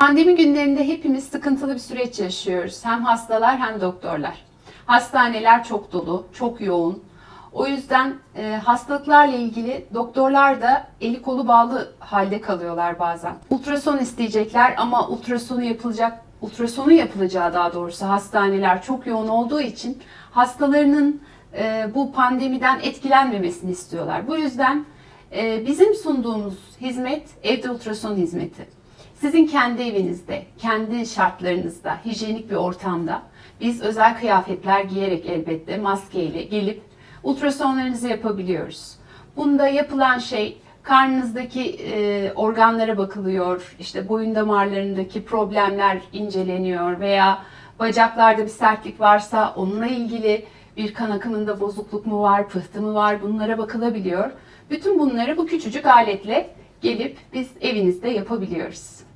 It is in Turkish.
Pandemi günlerinde hepimiz sıkıntılı bir süreç yaşıyoruz. Hem hastalar hem doktorlar. Hastaneler çok dolu, çok yoğun. O yüzden e, hastalıklarla ilgili doktorlar da eli kolu bağlı halde kalıyorlar bazen. Ultrason isteyecekler ama ultrasonu yapılacak ultrasonu yapılacağı daha doğrusu hastaneler çok yoğun olduğu için hastalarının e, bu pandemiden etkilenmemesini istiyorlar. Bu yüzden e, bizim sunduğumuz hizmet evde ultrason hizmeti. Sizin kendi evinizde, kendi şartlarınızda, hijyenik bir ortamda biz özel kıyafetler giyerek elbette maskeyle gelip ultrasonlarınızı yapabiliyoruz. Bunda yapılan şey karnınızdaki e, organlara bakılıyor, işte boyun damarlarındaki problemler inceleniyor veya bacaklarda bir sertlik varsa onunla ilgili bir kan akımında bozukluk mu var, pıhtı mı var bunlara bakılabiliyor. Bütün bunları bu küçücük aletle gelip biz evinizde yapabiliyoruz.